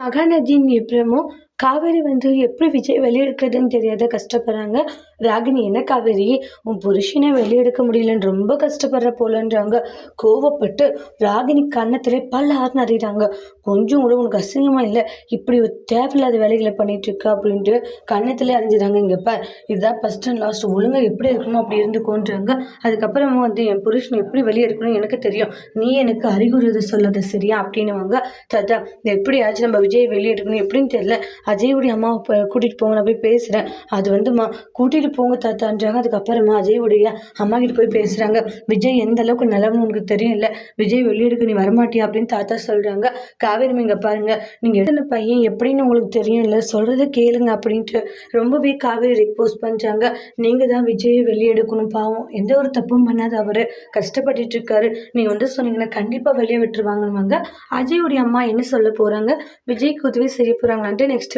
માઘા નદીની પ્રમો காவேரி வந்து எப்படி விஜய் வெளியெடுக்கிறதுன்னு தெரியாத கஷ்டப்படுறாங்க. ராகினி என்ன காவேரி? உன் புருஷனை வெளியெடுக்க முடியலன்னு ரொம்ப கஷ்டப்படுற போலன்றாங்க. கோவப்பட்டு ராகினி கன்னத்தில் பல்ல ஆறு அறிகிறாங்க கொஞ்சம் கூட உனக்கு அசிங்கமாக இல்லை? இப்படி ஒரு தேவையில்லாத வேலைகளை பண்ணிட்டு இருக்க அப்படின்ட்டு கன்னத்திலே அறிஞ்சிடாங்க இங்கே இப்போ இதுதான் ஃபஸ்ட் அண்ட் லாஸ்ட் ஒழுங்காக எப்படி இருக்கணும் அப்படி இருந்துக்கோன்றாங்க. அதுக்கப்புறமா வந்து என் புருஷனை எப்படி வெளியே எனக்கு தெரியும். நீ எனக்கு அறிகுறது சொல்லாத சரியா? அப்படின்னுவாங்க. தாத்தா எப்படியாச்சும் நம்ம விஜய் வெளியெடுக்கணும் எப்படின்னு தெரியல. அஜயோடைய அம்மாவை இப்போ கூட்டிகிட்டு போங்க நான் போய் பேசுகிறேன் அது வந்துமா கூட்டிகிட்டு போங்க தாத்தான்றாங்க. அதுக்கப்புறமா அஜயோடைய அம்மா கிட்ட போய் பேசுகிறாங்க விஜய் எந்த அளவுக்கு நிலவுன்னு உனக்கு தெரியும் இல்லை விஜய் வெளியெடுக்க நீ வரமாட்டியா அப்படின்னு தாத்தா சொல்கிறாங்க காவேரி இங்கே பாருங்கள் நீங்கள் எடுத்த பையன்? எப்படின்னு உங்களுக்கு தெரியும் இல்லை சொல்கிறத கேளுங்க அப்படின்ட்டு ரொம்பவே காவேரி ரிக்வஸ்ட் பண்ணுறாங்க நீங்கள் தான் விஜயை வெளியெடுக்கணும். பாவம் எந்த ஒரு தப்பும் பண்ணாத அவர். கஷ்டப்பட்டுட்டு இருக்காரு. நீங்கள் வந்து சொன்னீங்கன்னா கண்டிப்பாக வெளியே விட்டுருவாங்கன்னுவாங்க. அஜயோடைய அம்மா என்ன சொல்ல போகிறாங்க விஜய்க்கு உதவி செய்ய போகிறாங்களான்ட்டு நெக்ஸ்ட்